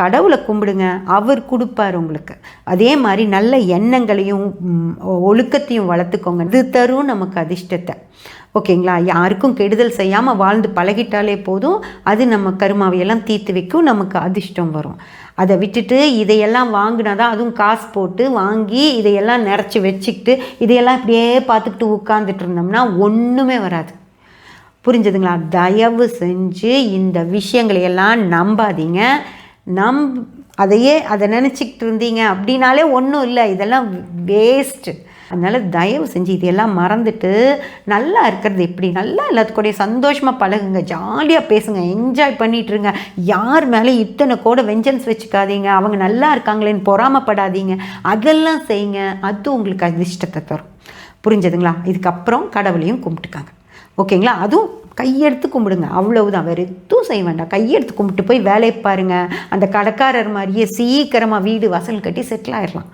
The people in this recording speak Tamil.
கடவுளை கும்பிடுங்க அவர் கொடுப்பார் உங்களுக்கு. அதே மாதிரி நல்ல எண்ணங்களையும் ஒழுக்கத்தையும் வளர்த்துக்கோங்க. இது தரும் நமக்கு அதிர்ஷ்டத்தை. ஓகேங்களா? யாருக்கும் கெடுதல் செய்யாமல் வாழ்ந்து பழகிட்டாலே போதும் அது நம்ம கருமாவையெல்லாம் தீர்த்து வைக்கும் நமக்கு அதிர்ஷ்டம் வரும். அதை விட்டுட்டு இதையெல்லாம் வாங்கினா தான் அதுவும் காசு போட்டு வாங்கி இதையெல்லாம் நிறச்சி வச்சுக்கிட்டு இதையெல்லாம் இப்படியே பார்த்துக்கிட்டு உட்காந்துட்டு இருந்தோம்னா ஒன்றுமே வராது. புரிஞ்சுதுங்களா? தயவு செஞ்சு இந்த விஷயங்களையெல்லாம் நம்பாதீங்க. நம் அதையே அதை நினச்சிக்கிட்டு இருந்தீங்க அப்படின்னாலே ஒன்றும் இல்லை. இதெல்லாம் வேஸ்ட்டு அதனால் தயவு செஞ்சு இதையெல்லாம் மறந்துட்டு நல்லா இருக்கிறது எப்படி? நல்லா எல்லாத்துக்கூடய சந்தோஷமாக பழகுங்க. ஜாலியாக பேசுங்க. என்ஜாய் பண்ணிகிட்ருங்க யார் மேலே இத்தனை கூட வெஞ்சன்ஸ் வச்சுக்காதீங்க. அவங்க நல்லா இருக்காங்களேன்னு பொறாமப்படாதீங்க. அதெல்லாம் செய்யுங்க. அது உங்களுக்கு அதிர்ஷ்டத்தை தரும். புரிஞ்சதுங்களா? இதுக்கப்புறம் கடவுளையும் கும்பிட்டுக்காங்க. ஓகேங்களா? அதுவும் கையெடுத்து கும்பிடுங்க. அவ்வளவுதான். வேறு எதுவும் செய்ய வேண்டாம். கையெடுத்து கும்பிட்டு போய் வேலையை பாருங்கள் அந்த கடைக்காரர் மாதிரியே சீக்கிரமாக வீடு வாசல் கட்டி செட்டில் ஆயிடலாம்